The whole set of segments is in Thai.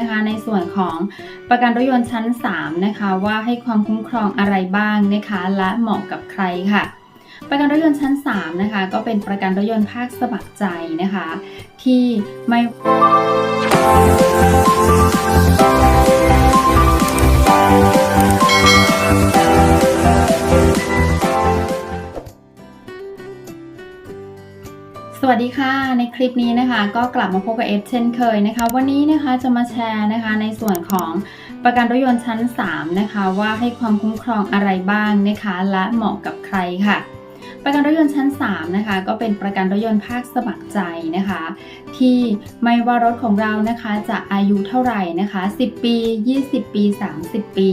นะคะในส่วนของประกันรถยนต์ชั้น 3 นะคะ ว่าให้ความคุ้มครองอะไรบ้างนะคะ และเหมาะกับใครค่ะ ประกันรถยนต์ชั้น 3 นะคะ ก็เป็นประกันรถยนต์ภาคสมัครใจนะคะ ที่ไม่ สวัสดีค่ะในคลิปนี้นะคะ ก็กลับมาพบกับเอฟเช่นเคยนะคะ วันนี้นะคะจะมาแชร์นะคะในส่วนของประกันรถยนต์ชั้น 3 นะคะ ว่าให้ความคุ้มครองอะไรบ้างนะคะ และเหมาะกับใครค่ะ ประกันรถยนต์ชั้น 3 นะคะ ก็เป็นประกันรถยนต์ภาคสมัครใจนะคะ ที่ไม่ว่ารถของเรานะคะจะอายุเท่าไหร่นะคะ 10 ปี 20 ปี 30 ปี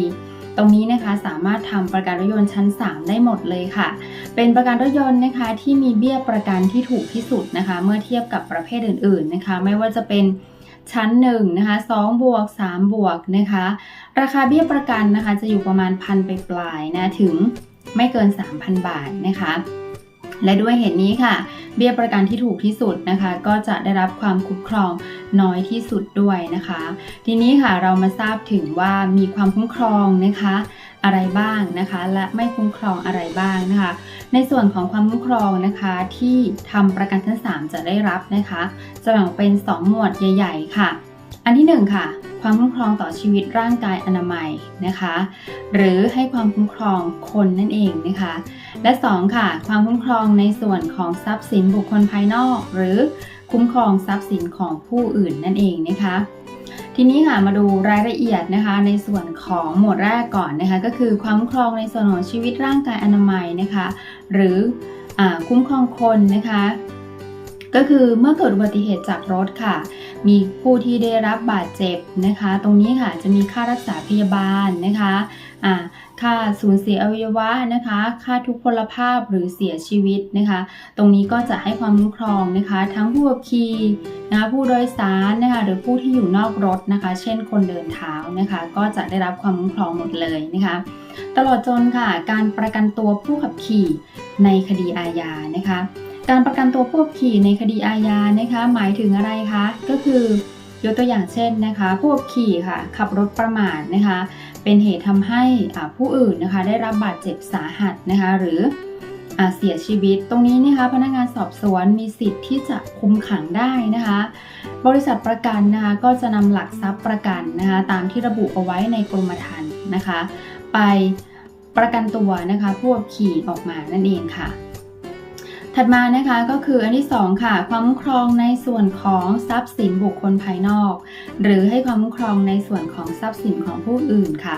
ตรงนี้นะคะสามารถทำประกันรถยนต์ชั้น 3 ได้หมดเลยค่ะ เป็นประกันรถยนต์นะคะที่มีเบี้ยประกันที่ถูกที่สุดนะคะ เมื่อเทียบกับประเภทอื่นๆนะคะ ไม่ว่าจะเป็นชั้น1นะคะ2บวก3บวกนะคะ ราคาเบี้ยประกันนะคะ จะอยู่ประมาณพันไปปลายนะถึงไม่เกิน 3,000 บาทนะคะ และด้วยเหตุนี้ค่ะ เบี้ยประกันที่ถูกที่สุดนะคะ ก็จะได้รับความคุ้มครองน้อยที่สุดด้วยนะคะ ทีนี้ค่ะเรามาทราบถึงว่ามีความคุ้มครองนะคะอะไรบ้างนะคะ และไม่คุ้มครองอะไรบ้างนะคะ ในส่วนของความคุ้มครองนะคะที่ทำประกันชั้น 3 จะได้รับนะคะจะแบ่งเป็น 2 หมวดใหญ่ ๆ ค่ะ อันที่ 1 ค่ะความคุ้มครองต่อชีวิตร่างกายอนามัยนะคะ หรือให้ความคุ้มครองคนนั่นเองนะคะ และ 2 ค่ะ ความคุ้มครองในส่วนของทรัพย์สินบุคคลภายนอก หรือคุ้มครองทรัพย์สินของผู้อื่นนั่นเองนะคะ ทีนี้ค่ะมาดูรายละเอียดนะคะ ในส่วนของหมวดแรกก่อนนะคะ ก็คือความคุ้มครองในส่วนของชีวิตร่างกายอนามัยนะคะ หรืออคุ้มครองคนนะคะก็คือเมื่อเกิดอุบัติเหตุจากรถค่ะ มีผู้ที่ได้รับบาดเจ็บนะคะ ตรงนี้ค่ะจะมีค่ารักษาพยาบาลนะคะ ค่าสูญเสียอวัยวะนะคะ ค่าทุพพลภาพหรือเสียชีวิตนะคะ ตรงนี้ก็จะให้ความคุ้มครองนะคะ ทั้งผู้ขับขี่นะคะผู้โดยสารนะคะหรือผู้ที่อยู่นอกรถนะคะ เช่นคนเดินเท้านะคะ ก็จะได้รับความคุ้มครองหมดเลยนะคะ ตลอดจนค่ะการประกันตัวผู้ขับขี่ในคดีอาญานะคะ การประกันตัวผู้ขับขี่ในคดีอาญานะคะ หมายถึงอะไรคะก็คือ ยกตัวอย่างเช่นนะคะผู้ขับขี่ค่ะขับรถประมาทนะคะ เป็นเหตุทำให้ผู้อื่นนะคะได้รับบาดเจ็บสาหัสนะคะหรือเสียชีวิต ตรงนี้นะคะพนักงานสอบสวนมีสิทธิ์ที่จะคุมขังได้นะคะ บริษัทประกันนะคะก็จะนำหลักทรัพย์ประกันนะคะตามที่ระบุเอาไว้ในกรมธรรม์นะคะ ไปประกันตัวนะคะผู้ขับขี่ออกมานั่นเองค่ะ ถัดมานะคะก็คืออันที่ 2 ค่ะ ความคุ้มครองในส่วนของทรัพย์สินบุคคลภายนอก หรือให้ความคุ้มครองในส่วนของทรัพย์สินของผู้อื่นค่ะ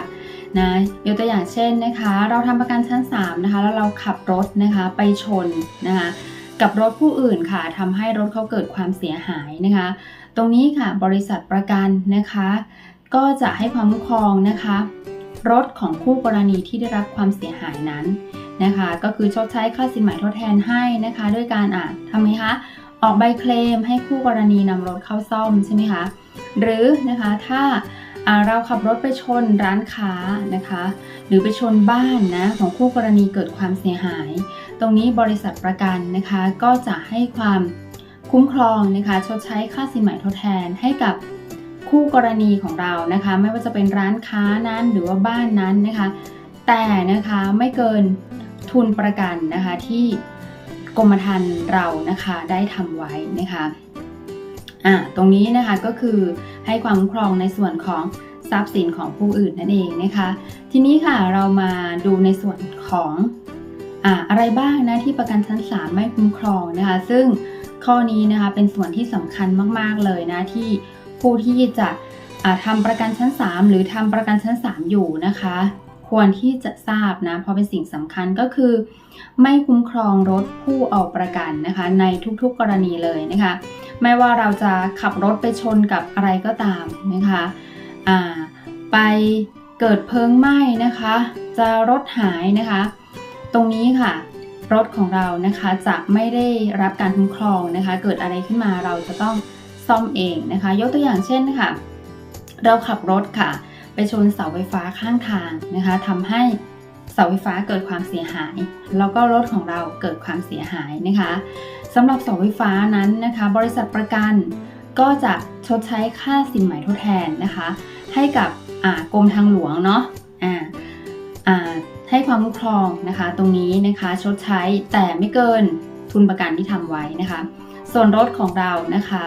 นะยกตัวอย่างเช่นนะคะ เราทำประกันชั้น3นะคะแล้วเราขับรถนะคะไปชนนะคะกับรถผู้อื่นค่ะทำให้รถเขาเกิดความเสียหายนะคะ ตรงนี้ค่ะบริษัทประกันนะคะ ก็จะให้ความคุ้มครองนะคะ รถของคู่กรณีที่ได้รับความเสียหายนั้น นะคะ ก็คือชดใช้ค่าสินไหม่ทดแทนให้นะคะ ด้วยการอ่านทำไมคะออกใบเคลมให้คู่กรณีนำรถเข้าซ่อมใช่ไหมคะหรือนะคะถ้าเราขับรถไปชนร้านค้านะคะ หรือไปชนบ้านนะของคู่กรณีเกิดความเสียหาย ตรงนี้บริษัทประกันนะคะ ก็จะให้ความคุ้มครองนะคะ ชดใช้ค่าสินไหม่ทดแทนให้กับคู่กรณีของเรานะคะ ไม่ว่าจะเป็นร้านค้านั้นหรือว่าบ้านนั้นนะคะ แต่นะคะไม่เกิน ทุนประกันนะคะที่กรมธรรม์เรานะคะได้ทำไว้นะคะอ่าตรงนี้นะคะก็คือให้ความคุ้มครองในส่วนของทรัพย์สินของผู้อื่นนั่นเองนะคะ ทีนี้ค่ะเรามาดูในส่วนของอ่าอะไรบ้างนะที่ประกันชั้น3ไม่คุ้มครองนะคะ ซึ่งข้อนี้นะคะเป็นส่วนที่สำคัญมากๆเลยนะที่ผู้ที่จะอ่าทำประกันชั้น 3 หรือทำประกันชั้น 3 อยู่นะคะ ควรที่จะทราบนะ เพราะเป็นสิ่งสำคัญก็คือ ไม่คุ้มครองรถผู้เอาประกันนะคะ ในทุกๆกรณีเลยนะคะ ไม่ว่าเราจะขับรถไปชนกับอะไรก็ตามนะคะไปเกิดเพลิงไหม้นะคะ จะรถหายนะคะ ตรงนี้ค่ะ รถของเรานะคะจะไม่ได้รับการคุ้มครองนะคะ เกิดอะไรขึ้นมาเราจะต้องซ่อมเองนะคะ ยกตัวอย่างเช่นค่ะ เราขับรถค่ะ ไปชนเสาไฟฟ้าข้างทางนะคะทำให้เสาไฟฟ้าเกิดความเสียหาย แล้วก็รถของเราเกิดความเสียหายนะคะสำหรับเสาไฟฟ้านั้นนะคะ บริษัทประกันก็จะชดใช้ค่าสินไหมทดแทนนะคะ ให้กับกรมทางหลวงเนาะอ่าอ่าให้ความคุ้มครองนะคะ ตรงนี้นะคะชดใช้แต่ไม่เกินทุนประกันที่ทำไว้นะคะ ส่วนรถของเรานะคะ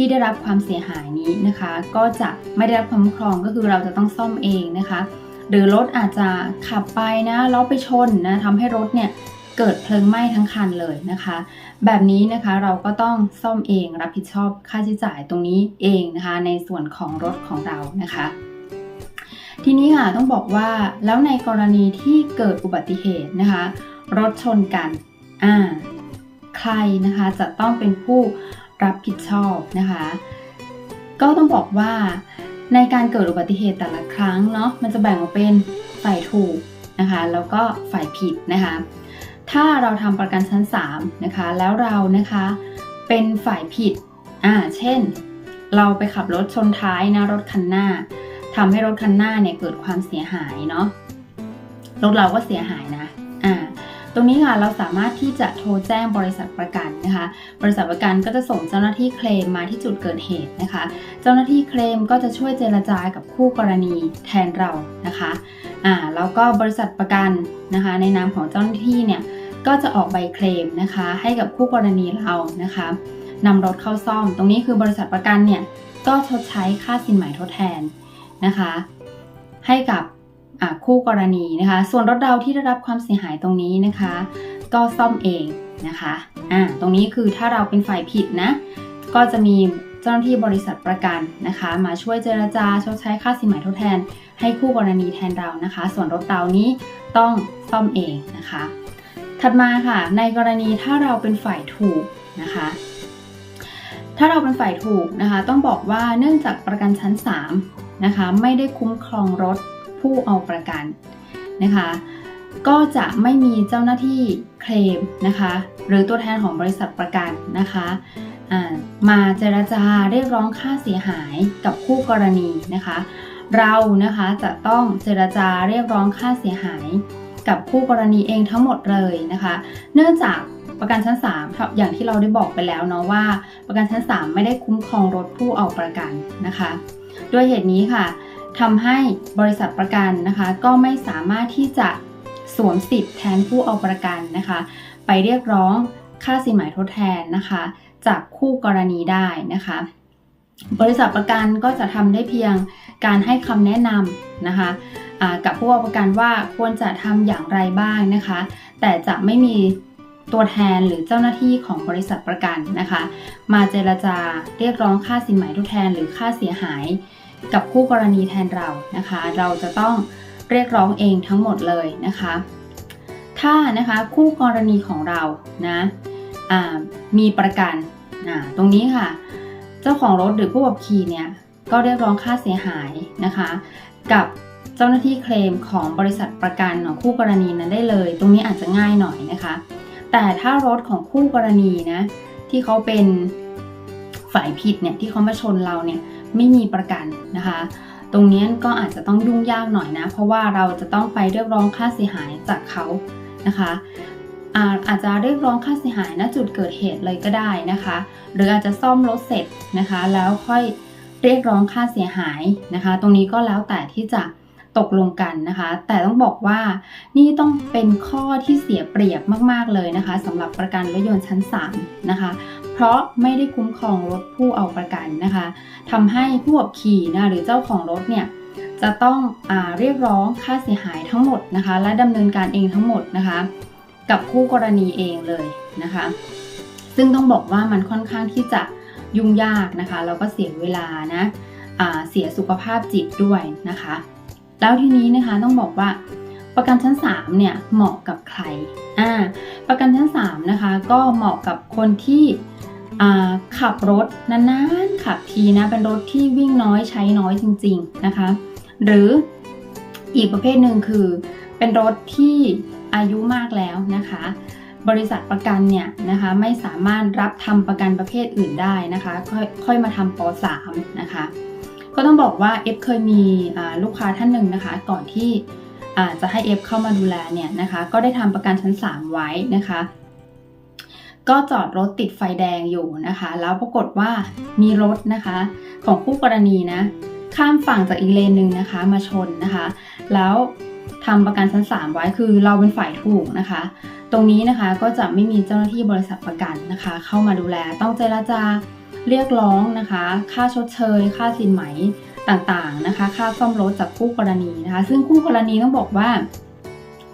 ที่ได้รับความเสียหายนี้นะคะ ก็จะไม่ได้รับความคุ้มครองก็คือเราจะต้องซ่อมเองนะคะ หรือรถอาจจะขับไปนะแล้วไปชนนะทำให้รถเนี่ยเกิดเพลิงไหม้ทั้งคันเลยนะคะ แบบนี้นะคะเราก็ต้องซ่อมเองรับผิดชอบค่าใช้จ่ายตรงนี้เองนะคะ ในส่วนของรถของเรานะคะ ทีนี้ค่ะต้องบอกว่าแล้วในกรณีที่เกิดอุบัติเหตุนะคะ รถชนกันอ่าใครนะคะจะต้องเป็นผู้ รับผิดชอบนะคะ ก็ต้องบอกว่าในการเกิดอุบัติเหตุแต่ละครั้งเนาะมันจะแบ่งออกเป็นฝ่ายถูกนะคะแล้วก็ฝ่ายผิดนะคะ ถ้าเราทำประกันชั้น3นะคะแล้วเรานะคะเป็นฝ่ายผิดอ่าเช่น เราไปขับรถชนท้ายนะรถคันหน้าทำให้รถคันหน้าเนี่ยเกิดความเสียหายเนาะรถเราก็เสียหายนะอ่า ตรงนี้ค่ะเราสามารถที่จะโทรแจ้งบริษัทประกันนะคะ บริษัทประกันก็จะส่งเจ้าหน้าที่เคลมมาที่จุดเกิดเหตุนะคะ เจ้าหน้าที่เคลมก็จะช่วยเจรจากับคู่กรณีแทนเรานะคะอ่าแล้วก็บริษัทประกันนะคะ ในนามของเจ้าหน้าที่เนี่ยก็จะออกใบเคลมนะคะ ให้กับคู่กรณีเรานะคะนำรถเข้าซ่อม ตรงนี้คือบริษัทประกันเนี่ยก็ชดใช้ค่าสินไหมทดแทนนะคะ ให้กับ คู่กรณีนะคะ ส่วนรถเราที่ได้รับความเสียหายตรงนี้นะคะ ก็ซ่อมเองนะคะอ่าตรงนี้คือถ้าเราเป็นฝ่ายผิดนะก็จะมีเจ้าหน้าที่บริษัทประกันนะคะ มาช่วยเจรจาชดใช้ค่าสินไหมทดแทน ให้คู่กรณีแทนเรานะคะ ส่วนรถเรานี้ต้องซ่อมเองนะคะ ถัดมาค่ะในกรณีถ้าเราเป็นฝ่ายถูกนะคะถ้าเราเป็นฝ่ายถูกนะคะ ต้องบอกว่าเนื่องจากประกันชั้น 3 นะคะ ไม่ได้คุ้มครองรถ ผู้เอาประกันนะคะ ก็จะไม่มีเจ้าหน้าที่เคลมนะคะ หรือตัวแทนของบริษัทประกันนะคะมาเจรจาเรียกร้องค่าเสียหายกับคู่กรณีนะคะ เรานะคะจะต้องเจรจาเรียกร้องค่าเสียหายกับคู่กรณีเองทั้งหมดเลยนะคะ เนื่องจากประกันชั้น 3 อย่างที่เราได้บอกไปแล้วเนาะว่า ประกันชั้น 3 ไม่ได้คุ้มครองรถผู้เอาประกันนะคะ ด้วยเหตุนี้ค่ะ ทำให้บริษัทประกันนะคะ ก็ไม่สามารถที่จะสวมสิทธิ์แทนผู้เอาประกันนะคะ ไปเรียกร้องค่าสินไหมทดแทนนะคะ จากคู่กรณีได้นะคะ บริษัทประกันก็จะทำได้เพียงการให้คำแนะนำนะคะกับผู้เอาประกันว่าควรจะทำอย่างไรบ้างนะคะ แต่จะไม่มีตัวแทนหรือเจ้าหน้าที่ของบริษัทประกันนะคะ มาเจรจาเรียกร้องค่าสินไหมทดแทนหรือค่าเสียหาย กับคู่กรณีแทนเรานะคะ เราจะต้องเรียกร้องเองทั้งหมดเลยนะคะ ถ้านะคะคู่กรณีของเรานะมีประกันตรงนี้ค่ะ เจ้าของรถหรือผู้ขับขี่เนี่ยก็เรียกร้องค่าเสียหายนะคะ กับเจ้าหน้าที่เคลมของบริษัทประกันของคู่กรณีนั้นได้เลย ตรงนี้อาจจะง่ายหน่อยนะคะ แต่ถ้ารถของคู่กรณีนะที่เขาเป็นฝ่ายผิดเนี่ยที่เขามาชนเราเนี่ย ไม่มีประกันนะคะ ตรงนี้ก็อาจจะต้องยุ่งยากหน่อยนะ เพราะว่าเราจะต้องไปเรียกร้องค่าเสียหายจากเขานะคะอาอาจจะเรียกร้องค่าเสียหายณจุดเกิดเหตุเลยก็ได้นะคะ หรืออาจจะซ่อมรถเสร็จนะคะ แล้วค่อยเรียกร้องค่าเสียหายนะคะ ตรงนี้ก็แล้วแต่ที่จะตกลงกันนะคะ แต่ต้องบอกว่านี่ต้องเป็นข้อที่เสียเปรียบมาก ๆ เลยนะคะสำหรับประกันรถยนต์ชั้น 3 นะคะ เพราะไม่ได้คุ้มครองรถผู้เอาประกันนะคะทำให้ผู้ขับขี่นะหรือเจ้าของรถเนี่ยจะต้องอเรียกร้องค่าเสียหายทั้งหมดนะคะ และดำเนินการเองทั้งหมดนะคะ กับคู่กรณีเองเลยนะคะ ซึ่งต้องบอกว่ามันค่อนข้างที่จะยุ่งยากนะคะแล้วก็เสียเวลานะเสียสุขภาพจิตด้วยนะคะ แล้วทีนี้นะคะต้องบอกว่าประกันชั้น3เนี่ยเหมาะกับใครอ่าประกันชั้น3นะคะก็เหมาะกับคนที่ ขับรถนานๆขับทีนะเป็นรถที่วิ่งน้อยใช้น้อยจริง ๆนะคะ หรืออีกประเภทหนึ่งคือ เป็นรถที่อายุมากแล้วนะคะ บริษัทประกันเนี่ยนะคะไม่สามารถรับทำประกันประเภทอื่นได้นะคะค่อยค่อยมาทำป .3 นะคะก็ต้องบอกว่าเอฟเคยมีลูกค้าท่านหนึ่งนะคะ ก่อนที่จะให้เอฟเข้ามาดูแลเนี่ยนะคะ ก็ได้ทำประกันชั้น 3 ไว้นะคะ ก็จอดรถติดไฟแดงอยู่นะคะ แล้วปรากฏว่ามีรถนะคะ ของคู่กรณีนะ ข้ามฝั่งจากอีกเลนหนึ่งนะคะ มาชนนะคะ แล้วทำประกันชั้น3ไว้คือเราเป็นฝ่ายถูกนะคะ ตรงนี้นะคะก็จะไม่มีเจ้าหน้าที่บริษัทประกันนะคะ เข้ามาดูแลต้องเจราจาเรียกร้องนะคะ ค่าชดเชย ค่าสินไหมต่างๆนะคะ ค่าซ่อมรถจากคู่กรณีนะคะ ซึ่งคู่กรณีต้องบอกว่า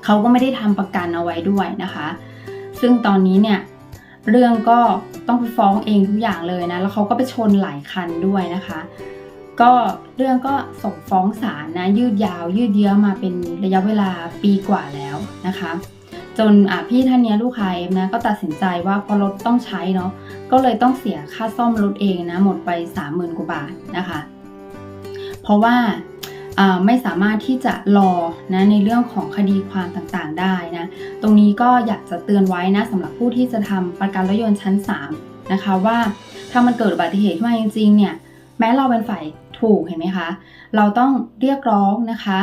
เขาก็ไม่ได้ทำประกันเอาไว้ด้วยนะคะ ซึ่งตอนนี้เนี่ย เรื่องก็ต้องไปฟ้องเองทุกอย่างเลยนะ แล้วเขาก็ไปชนหลายคันด้วยนะคะ ก็เรื่องก็ส่งฟ้องศาลนะ ยืดยาว ยืดเยื้อมาเป็นระยะเวลาปีกว่าแล้วนะคะ จนอะพี่ท่านนี้ลูกค้าเอ็มนะก็ตัดสินใจว่าพอรถต้องใช้เนาะก็เลยต้องเสียค่าซ่อมรถเองนะ หมดไป 30,000กว่าบาทนะคะ เพราะว่า ไม่สามารถที่จะรอนะในเรื่องของคดีความต่างๆได้นะตรงนี้ก็อยากจะเตือนไว้นะสำหรับผู้ที่จะทำประกันรถยนต์ชั้น 3 นะคะว่าถ้ามันเกิดอุบัติเหตุขึ้นมาจริงๆเนี่ยแม้เราเป็นฝ่ายถูกเห็นไหมคะ เราต้องเรียกร้องนะคะ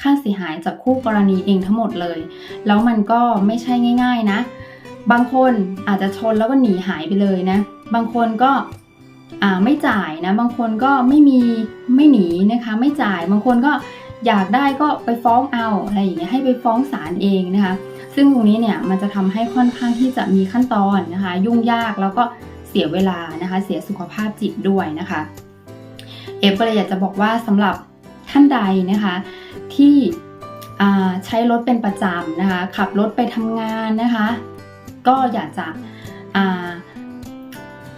ค่าเสียหายจากคู่กรณีเองทั้งหมดเลย แล้วมันก็ไม่ใช่ง่าย ๆนะ บางคนอาจจะชนแล้วก็หนีหายไปเลยนะ บางคนก็ ไม่จ่ายนะ บางคนก็ไม่มีไม่หนีนะคะ ไม่จ่ายบางคนก็อยากได้ก็ไปฟ้องเอาอะไรอย่างเงี้ยให้ไปฟ้องศาลเองนะคะ ซึ่งตรงนี้เนี่ยมันจะทำให้ค่อนข้างที่จะมีขั้นตอนนะคะ ยุ่งยากแล้วก็เสียเวลานะคะ เสียสุขภาพจิตด้วยนะคะ เอฟก็เลยอยากจะบอกว่าสำหรับท่านใดนะคะ ที่ใช้รถเป็นประจำนะคะ ขับรถไปทำงานนะคะ ก็อยากจะ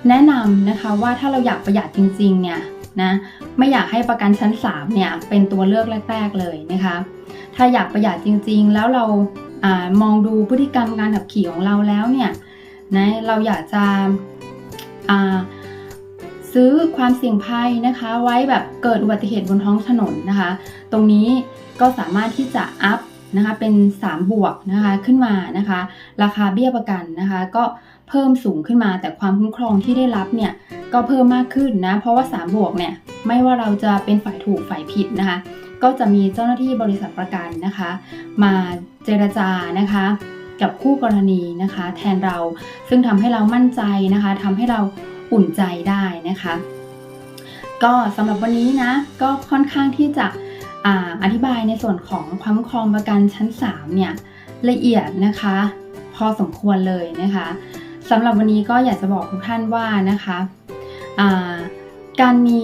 แนะนำนะคะว่าถ้าเราอยากประหยัดจริงๆเนี่ยนะไม่อยากให้ประกันชั้น3เนี่ยเป็นตัวเลือกแรก ๆเลยนะคะ ถ้าอยากประหยัดจริง ๆ แล้วเราอามองดูพฤติกรรมการขับขี่ของเราแล้วเนี่ยนะเราอยากจะซื้อความเสี่ยงภัยนะคะ ไว้แบบเกิดอุบัติเหตุบนท้องถนนนะคะ ตรงนี้ก็สามารถที่จะอัพนะคะเป็น 3 บวกนะคะขึ้นมานะคะ ราคาเบี้ยประกันนะคะ ก็ เพิ่มสูงขึ้นมา แต่ความคุ้มครองที่ได้รับเนี่ยก็เพิ่มมากขึ้นนะ เพราะว่า 3 บวกเนี่ยไม่ว่าเราจะเป็นฝ่ายถูกฝ่ายผิดนะคะ ก็จะมีเจ้าหน้าที่บริษัทประกันนะคะ มาเจรจานะคะกับคู่กรณีนะคะ แทนเราซึ่งทำให้เรามั่นใจนะคะทำให้เราอุ่นใจได้นะคะ ก็สำหรับวันนี้นะก็ค่อนข้างที่จะออธิบายในส่วนของความคุ้มครองประกันชั้น 3 เนี่ยละเอียดนะคะ พอสมควรเลยนะคะ สำหรับวันนี้ก็อยากจะบอกทุกท่านว่านะคะการมี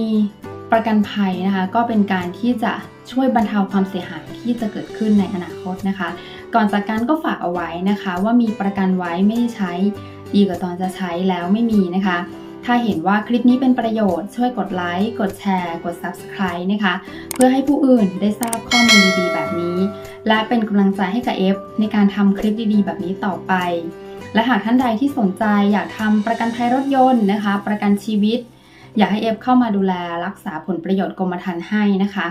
ประกันภัยนะคะก็เป็นการที่จะช่วยบรรเทาความเสียหายที่จะเกิดขึ้นในอนาคตนะคะ ก่อนจากการก็ฝากเอาไว้นะคะ ว่ามีประกันไว้ไม่ได้ใช้ดีกว่าตอนจะใช้แล้วไม่มีนะคะ ถ้าเห็นว่าคลิปนี้เป็นประโยชน์ช่วยกดไลค์กดแชร์ กด Subscribe นะคะ เพื่อให้ผู้อื่นได้ทราบข้อมูลดีๆ แบบนี้ และเป็นกำลังใจให้กับเอฟในการทำคลิปดีๆ แบบนี้ต่อไป และหากท่านใดที่สนใจอยากทำประกันภัยรถยนต์นะคะ ประกันชีวิต อยากให้เอฟเข้ามาดูแลรักษาผลประโยชน์กรมธรรม์ให้นะคะ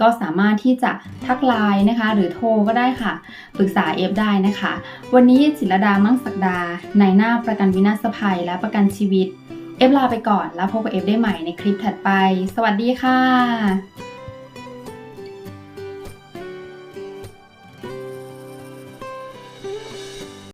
ก็สามารถที่จะทักไลน์นะคะ หรือโทรก็ได้ค่ะ ปรึกษาเอฟได้นะคะ วันนี้จิรดามั่งศักดา ในหน้าประกันวินาศภัยและประกันชีวิต เอฟลาไปก่อนแล้วพบกับเอฟได้ใหม่ในคลิปถัดไป สวัสดีค่ะ